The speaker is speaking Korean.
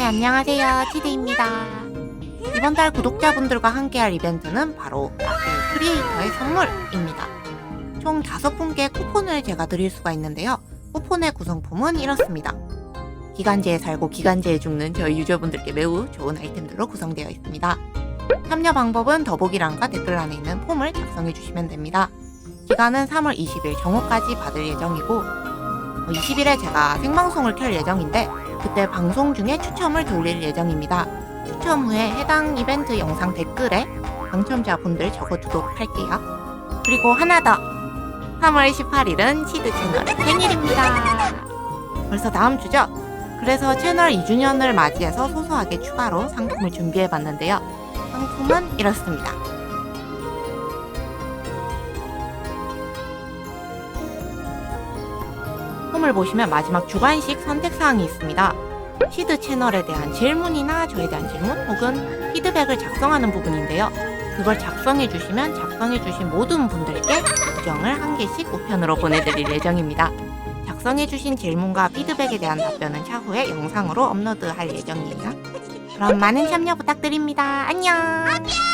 네, 안녕하세요. 티드입니다. 이번 달 구독자분들과 함께할 이벤트는 바로 라필 크리에이터의 선물입니다. 총 5분께 쿠폰을 제가 드릴 수가 있는데요. 쿠폰의 구성품은 이렇습니다. 기간제에 살고 기간제에 죽는 저희 유저분들께 매우 좋은 아이템들로 구성되어 있습니다. 참여 방법은 더보기란과 댓글란에 있는 폼을 작성해 주시면 됩니다. 기간은 3월 20일 정오까지 받을 예정이고 20일에 제가 생방송을 켤 예정인데 그때 방송 중에 추첨을 돌릴 예정입니다. 추첨 후에 해당 이벤트 영상 댓글에 당첨자분들 적어두도록 할게요. 그리고 하나 더! 3월 18일은 시드 채널의 생일입니다. 벌써 다음 주죠? 그래서 채널 2주년을 맞이해서 소소하게 추가로 상품을 준비해봤는데요. 상품은 이렇습니다. 폼을 보시면 마지막 주관식 선택사항이 있습니다. 시드 채널에 대한 질문이나 저에 대한 질문 혹은 피드백을 작성하는 부분인데요. 그걸 작성해 주시면 작성해 주신 모든 분들께 우정을 한 개씩 우편으로 보내드릴 예정입니다. 작성해 주신 질문과 피드백에 대한 답변은 차후에 영상으로 업로드할 예정이에요. 그럼 많은 참여 부탁드립니다. 안녕!